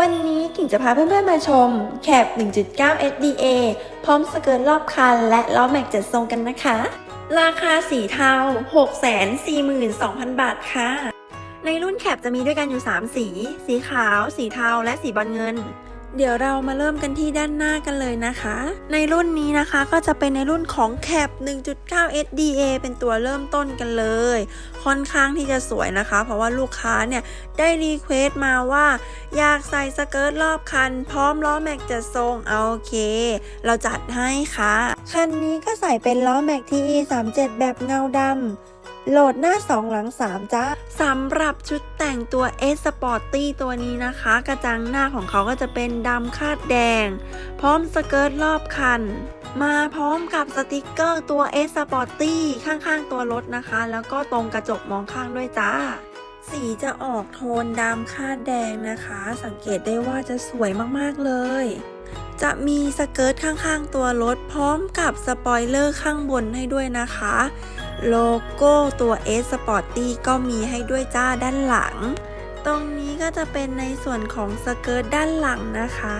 วันนี้กิ่งจะพาเพื่อนๆมาชมแคป1.9 SDA พร้อมสเกิร์ตรอบคัน และล้อแม็กจัดทรงกันนะคะ ราคาสีเทา 642,000 บาทค่ะ ในรุ่นแคปจะมีด้วยกันอยู่ 3 สี สีขาว สีเทา และสีบอลเงิน เดี๋ยวเรามาเริ่มกันที่ด้านหน้ากันเลยนะคะ ในรุ่นนี้นะคะก็จะเป็นในรุ่นของแคป1.9 SDA เป็นตัวเริ่มต้นกันเลย ค่อนข้างที่จะสวยนะคะ เพราะว่าลูกค้าเนี่ยได้รีเควสต์มาว่า อยากใส่สเกิร์ตรอบคัน พร้อมล้อแม็กจะทรงเอาโอเค เราจัดให้ค่ะ คันนี้ก็ใส่เป็นล้อแม็ก TE 37 แบบเงาดำ โหลดหน้า 2 หลัง 3 จ้าสำหรับชุดแต่งตัว S Sporty ตัวนี้นะคะ กระจังหน้าของเขาก็จะเป็นดำคาดแดง พร้อมสเกิร์ตรอบคัน มาพร้อมกับสติกเกอร์ตัว S Sporty ข้างๆตัวรถนะคะ แล้วก็ตรงกระจกมองข้างด้วยจ้า สีจะออกโทนดำคาดแดงนะคะ สังเกตได้ว่าจะสวยมากๆเลยจะมีสเกิร์ตข้างๆตัวรถพร้อมกับสปอยเลอร์ข้างบนให้ด้วยนะคะ โลโก้ตัว S Sporty ก็มีให้ด้วยจ้าด้านหลัง ตรงนี้ก็จะเป็นในส่วนของสเกิร์ตด้านหลังนะคะ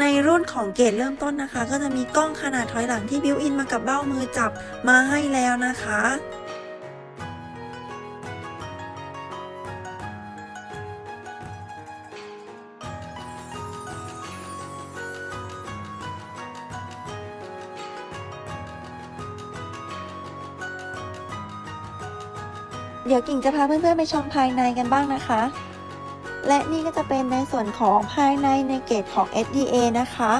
ในรุ่นของเกรดเริ่มต้นนะคะ ก็จะมีกล้องขนาดถอยหลังที่บิวอินมากับเบ้ามือจับมาให้แล้วนะคะ เดี๋ยวกิ่งจะพาเพื่อนๆไปชมภายในกันบ้างนะคะ และนี่ก็จะเป็นในส่วนของภายในในเกตของ SDA นะคะ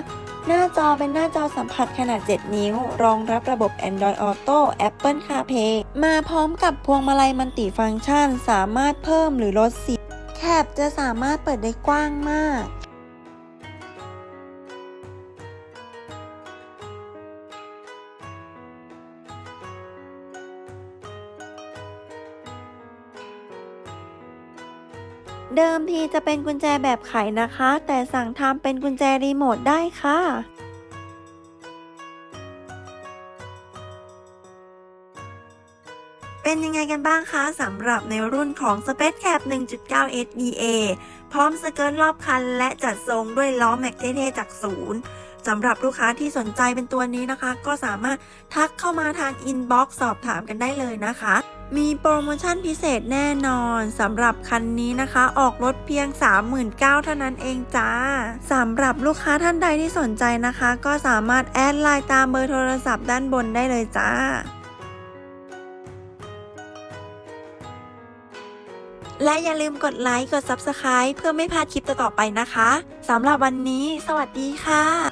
หน้าจอเป็นหน้าจอสัมผัสขนาด 7 นิ้ว รองรับระบบ Android Auto Apple CarPlay มาพร้อมกับพวงมาลัยมัลติฟังก์ชัน สามารถเพิ่มหรือลดเสียงแคปจะสามารถเปิดได้กว้างมาก เดิมทีจะเป็นกุญแจแบบไขนะคะ แต่สั่งทำเป็นกุญแจรีโมทได้ค่ะเป็นยังไงกันบ้างคะสำหรับในรุ่นของ Space Cap 1.9 SDA พร้อมสเกิร์ตรอบคันและจัดทรงด้วยล้อแม็กเท่ๆจากศูนย์ สำหรับลูกค้าที่สนใจเป็นตัวนี้นะคะ ก็สามารถทักเข้ามาทางอินบ็อกซ์สอบถามกันได้เลยนะคะ มีโปรโมชั่นพิเศษแน่นอนสำหรับคันนี้นะคะ ออกรถเพียง 39,000เท่านั้นเองจ้าสำหรับลูกค้าท่านใดที่สนใจนะคะ ก็สามารถแอดไลน์ตามเบอร์โทรศัพท์ด้านบนได้เลยจ้าและอย่าลืมกดไลค์ กด Subscribe เพื่อไม่พลาดคลิปต่อๆไปนะคะ สำหรับวันนี้ สวัสดีค่ะ